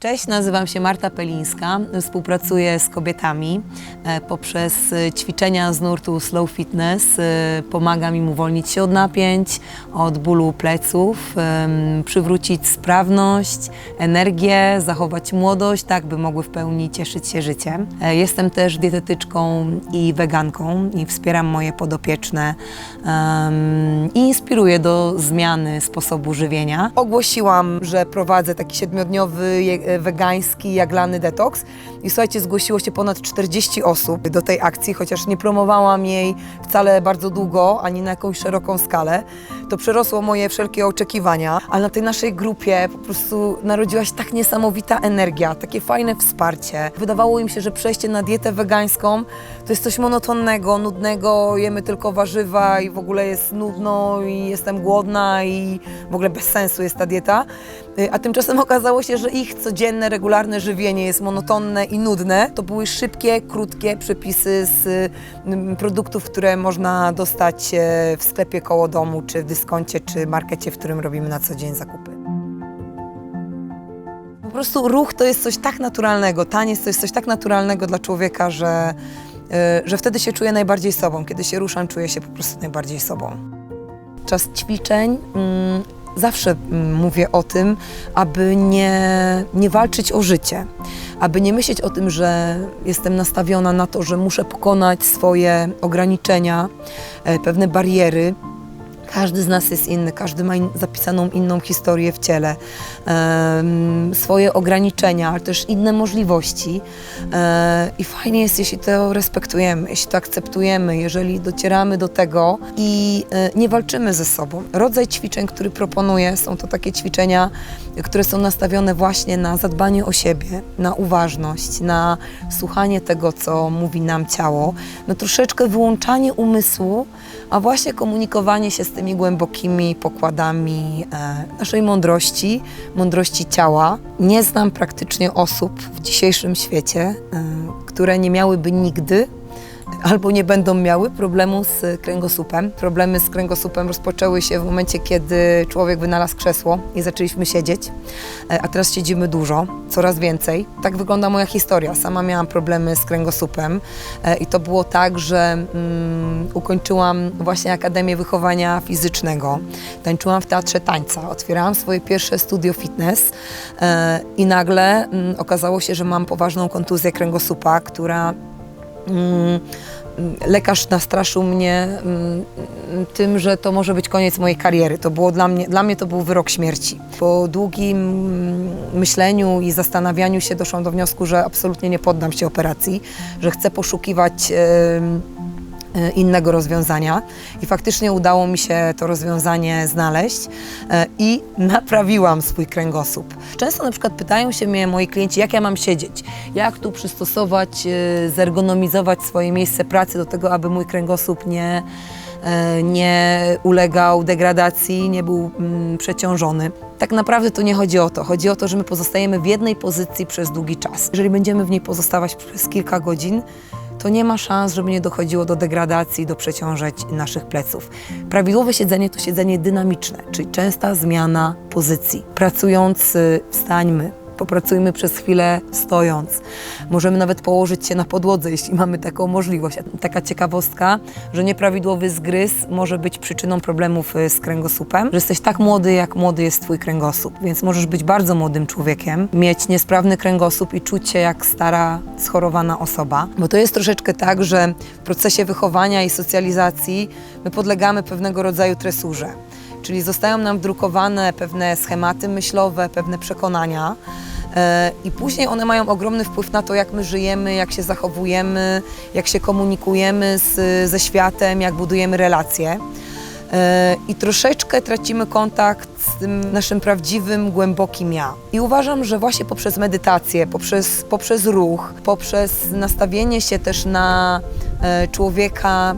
Cześć, nazywam się Marta Pelińska. Współpracuję z kobietami e, poprzez ćwiczenia z nurtu Slow Fitness. e, Pomagam im uwolnić się od napięć, od bólu pleców, przywrócić sprawność, energię, zachować młodość, tak by mogły w pełni cieszyć się życiem. E, Jestem też dietetyczką i weganką i wspieram moje podopieczne i inspiruję do zmiany sposobu żywienia. Ogłosiłam, że prowadzę taki siedmiodniowy wegański jaglany detoks i słuchajcie, zgłosiło się ponad 40 osób do tej akcji, chociaż nie promowałam jej wcale bardzo długo, ani na jakąś szeroką skalę. To przerosło moje wszelkie oczekiwania, ale na tej naszej grupie po prostu narodziła się tak niesamowita energia, takie fajne wsparcie. Wydawało im się, że przejście na dietę wegańską to jest coś monotonnego, nudnego, jemy tylko warzywa i w ogóle jest nudno i jestem głodna i w ogóle bez sensu jest ta dieta. Y, A tymczasem okazało się, że ich codzienne, regularne żywienie jest monotonne i nudne. To były szybkie, krótkie przepisy z y, m, produktów, które można dostać e, w sklepie koło domu, czy w dyskoncie, czy markecie, w którym robimy na co dzień zakupy. Po prostu ruch to jest coś tak naturalnego, taniec to jest coś tak naturalnego dla człowieka, że, y, że wtedy się czuję najbardziej sobą. Kiedy się ruszam, czuję się po prostu najbardziej sobą. Czas ćwiczeń. mm, Zawsze mm, mówię o tym, aby nie, nie walczyć o życie, aby nie myśleć o tym, że jestem nastawiona na to, że muszę pokonać swoje ograniczenia, e, pewne bariery. Każdy z nas jest inny, każdy ma in, zapisaną inną historię w ciele, swoje ograniczenia, ale też inne możliwości. E, I fajnie jest, jeśli to respektujemy, jeśli to akceptujemy, jeżeli docieramy do tego i e, nie walczymy ze sobą. Rodzaj ćwiczeń, który proponuję, są to takie ćwiczenia, które są nastawione właśnie na zadbanie o siebie, na uważność, na słuchanie tego, co mówi nam ciało, na troszeczkę wyłączanie umysłu, a właśnie komunikowanie się z tymi głębokimi pokładami e, naszej mądrości, mądrości ciała. Nie znam praktycznie osób w dzisiejszym świecie, e, które nie miałyby nigdy albo nie będą miały problemu z kręgosłupem. Problemy z kręgosłupem rozpoczęły się w momencie, kiedy człowiek wynalazł krzesło i zaczęliśmy siedzieć, E, a teraz siedzimy dużo, coraz więcej. Tak wygląda moja historia. Sama miałam problemy z kręgosłupem e, i to było tak, że mm, ukończyłam właśnie Akademię Wychowania Fizycznego. Tańczyłam w Teatrze Tańca. Otwierałam swoje pierwsze studio fitness e, i nagle mm, okazało się, że mam poważną kontuzję kręgosłupa, która lekarz nastraszył mnie mm, tym, że to może być koniec mojej kariery. To było dla mnie, dla mnie to był wyrok śmierci. Po długim mm, myśleniu i zastanawianiu się doszłam do wniosku, że absolutnie nie poddam się operacji, że chcę poszukiwać innego rozwiązania i faktycznie udało mi się to rozwiązanie znaleźć e, i naprawiłam swój kręgosłup. Często na przykład pytają się mnie moi klienci, jak ja mam siedzieć, jak tu przystosować, e, zergonomizować swoje miejsce pracy do tego, aby mój kręgosłup nie, e, nie ulegał degradacji, nie był mm, przeciążony. Tak naprawdę to nie chodzi o to. Chodzi o to, że my pozostajemy w jednej pozycji przez długi czas. Jeżeli będziemy w niej pozostawać przez kilka godzin, to nie ma szans, żeby nie dochodziło do degradacji, do przeciążeń naszych pleców. Prawidłowe siedzenie to siedzenie dynamiczne, czyli częsta zmiana pozycji. Pracując, wstańmy, popracujmy przez chwilę stojąc. Możemy nawet położyć się na podłodze, jeśli mamy taką możliwość. Taka ciekawostka, że nieprawidłowy zgryz może być przyczyną problemów y, z kręgosłupem, że jesteś tak młody, jak młody jest twój kręgosłup, więc możesz być bardzo młodym człowiekiem, mieć niesprawny kręgosłup i czuć się jak stara, schorowana osoba. Bo to jest troszeczkę tak, że w procesie wychowania i socjalizacji my podlegamy pewnego rodzaju tresurze. Czyli zostają nam wdrukowane pewne schematy myślowe, pewne przekonania. e, I później one mają ogromny wpływ na to, jak my żyjemy, jak się zachowujemy, jak się komunikujemy z, ze światem, jak budujemy relacje. E, I troszeczkę tracimy kontakt z tym naszym prawdziwym, głębokim ja. I uważam, że właśnie poprzez medytację, poprzez, poprzez ruch, poprzez nastawienie się też na e, człowieka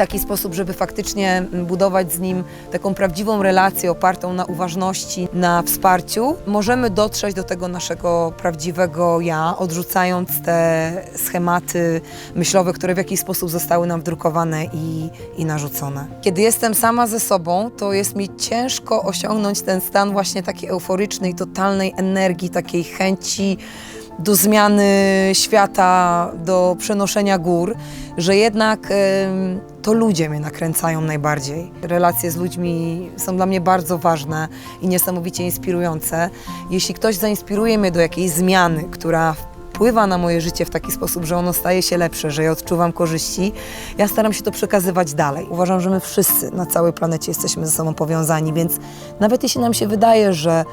taki sposób, żeby faktycznie budować z nim taką prawdziwą relację opartą na uważności, na wsparciu, możemy dotrzeć do tego naszego prawdziwego ja, odrzucając te schematy myślowe, które w jakiś sposób zostały nam wdrukowane i, i narzucone. Kiedy jestem sama ze sobą, to jest mi ciężko osiągnąć ten stan właśnie takiej euforycznej, totalnej energii, takiej chęci do zmiany świata, do przenoszenia gór, że jednak to ludzie mnie nakręcają najbardziej. Relacje z ludźmi są dla mnie bardzo ważne i niesamowicie inspirujące. Jeśli ktoś zainspiruje mnie do jakiejś zmiany, która wpływa na moje życie w taki sposób, że ono staje się lepsze, że ja odczuwam korzyści, ja staram się to przekazywać dalej. Uważam, że my wszyscy na całej planecie jesteśmy ze sobą powiązani, więc nawet jeśli nam się wydaje, że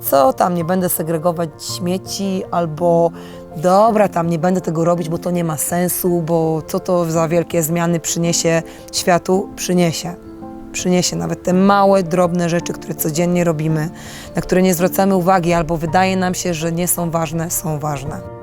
co tam, nie będę segregować śmieci, albo dobra, tam nie będę tego robić, bo to nie ma sensu, bo co to za wielkie zmiany przyniesie światu? Przyniesie. Przyniesie nawet te małe, drobne rzeczy, które codziennie robimy, na które nie zwracamy uwagi, albo wydaje nam się, że nie są ważne, są ważne.